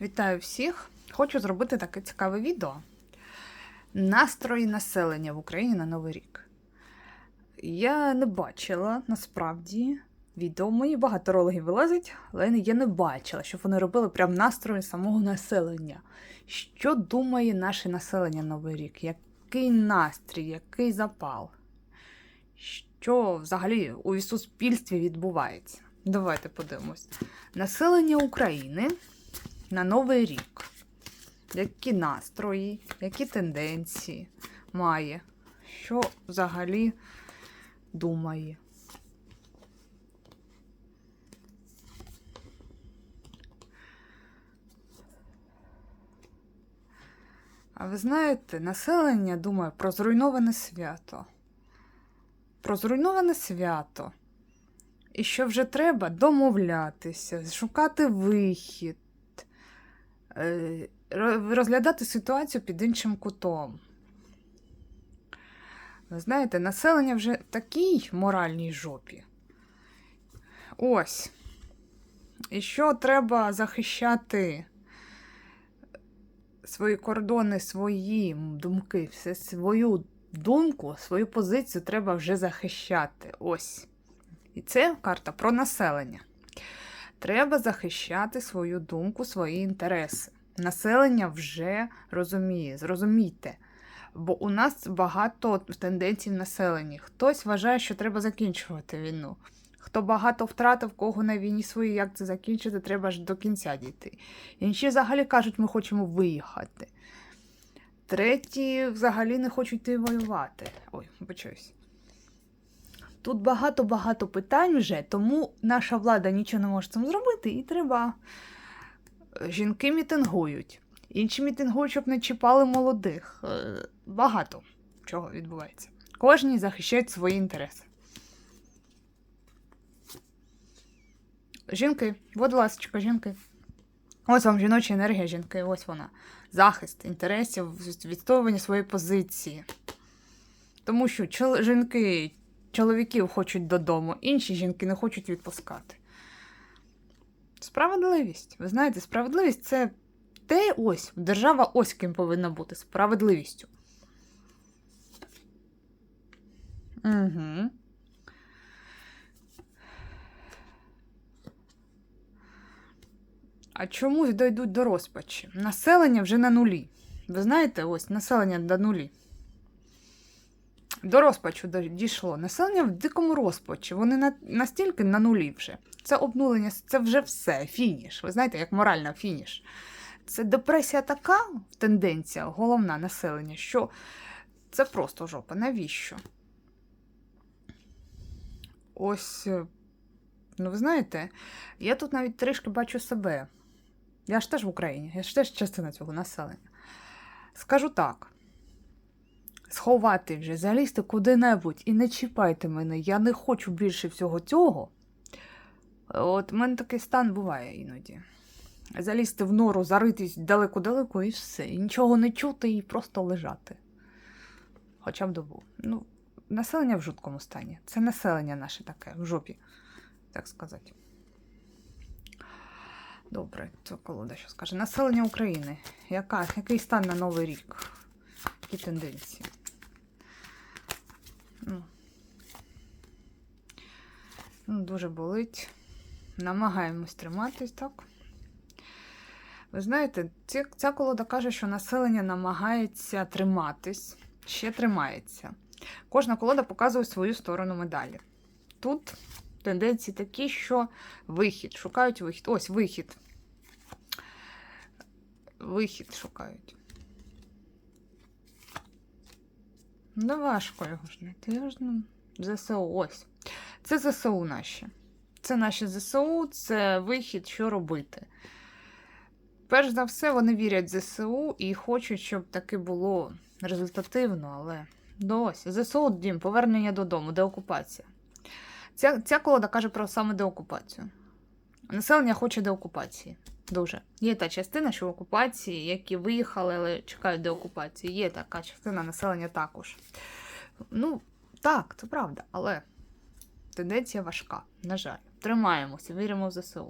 Вітаю всіх! Хочу зробити таке цікаве відео. Настрої населення в Україні на Новий рік. Я не бачила насправді відео. Мені багато рологів вилазить, але я не бачила, щоб вони робили прям настрої самого населення. Що думає наше населення на Новий рік? Який настрій, який запал? Що взагалі у суспільстві відбувається? Давайте подивимось. Населення України на Новий рік. Які настрої, які тенденції має, що взагалі думає. А ви знаєте, населення думає про зруйноване свято. Про зруйноване свято. І що вже треба домовлятися, шукати вихід, розглядати ситуацію під іншим кутом. Ви знаєте, населення вже в такій моральній жопі. Ось. І що треба захищати свої кордони, свої думки, все свою думку, свою позицію треба вже захищати. Ось. І це карта про населення. Треба захищати свою думку, свої інтереси. Населення вже розуміє, зрозумійте. Бо у нас багато тенденцій в населенні. Хтось вважає, що треба закінчувати війну. Хто багато втратив, кого на війні свої, як це закінчити, треба ж до кінця дійти. Інші взагалі кажуть, ми хочемо виїхати. Треті взагалі не хочуть йти воювати. Ой, вибачаюсь. Тут багато-багато питань вже, тому наша влада нічого не може цим зробити, і треба. Жінки мітингують. Інші мітингують, щоб не чіпали молодих. Е, Багато чого відбувається. Кожні захищають свої інтереси. Жінки, будь ласка, жінки. Ось вам жіноча енергія, жінки, ось вона. Захист інтересів, відстоювання своєї позиції. Тому що жінки чоловіків хочуть додому, інші жінки не хочуть відпускати. Справедливість. Ви знаєте, справедливість це те ось. Держава ось ким повинна бути справедливістю. Угу. А чомусь дойдуть до розпачі? Населення вже на нулі. Ви знаєте, ось населення до нулі. До розпачу дійшло. Населення в дикому розпачі. Вони на, настільки на нулі вже. Це обнулення, це вже все, фініш. Ви знаєте, як моральна фініш. Це депресія така тенденція, головна населення, що це просто жопа. Навіщо? Ось, е, ну ви знаєте, я тут навіть трішки бачу себе. Я ж теж в Україні, я ж теж частина цього населення. Скажу так: сховати вже, залізти куди-небудь і не чіпайте мене, я не хочу більше всього цього. От в мене такий стан буває іноді. Залізти в нору, заритись далеко-далеко і все. І нічого не чути і просто лежати. Хоча б добу. Ну, населення в жуткому стані. Це населення наше таке, в жопі, так сказати. Добре, це колода що скаже. Населення України. Яка, який стан на Новий рік? Які тенденції? Ну, дуже болить. Намагаємось триматись, так? Ви знаєте, ця колода каже, що населення намагається триматись, ще тримається. Кожна колода показує свою сторону медалі. Тут тенденції такі, що вихід, шукають вихід. Ось вихід. Вихід шукають. Не важко його ж знайти. Ну, Ось. Це ЗСУ наші. Це наші ЗСУ, це вихід, що робити. Перш за все, вони вірять в ЗСУ і хочуть, щоб таке було результативно, але ось. ЗСУ дім, повернення додому, деокупація. Ця, ця колода каже про саме деокупацію. Населення хоче деокупації. Дуже. Є та частина, що в окупації, які виїхали, але чекають деокупації. Є така частина населення також. Ну, так, це правда, але тенденція важка, на жаль. Тримаємося, віримо в ЗСУ.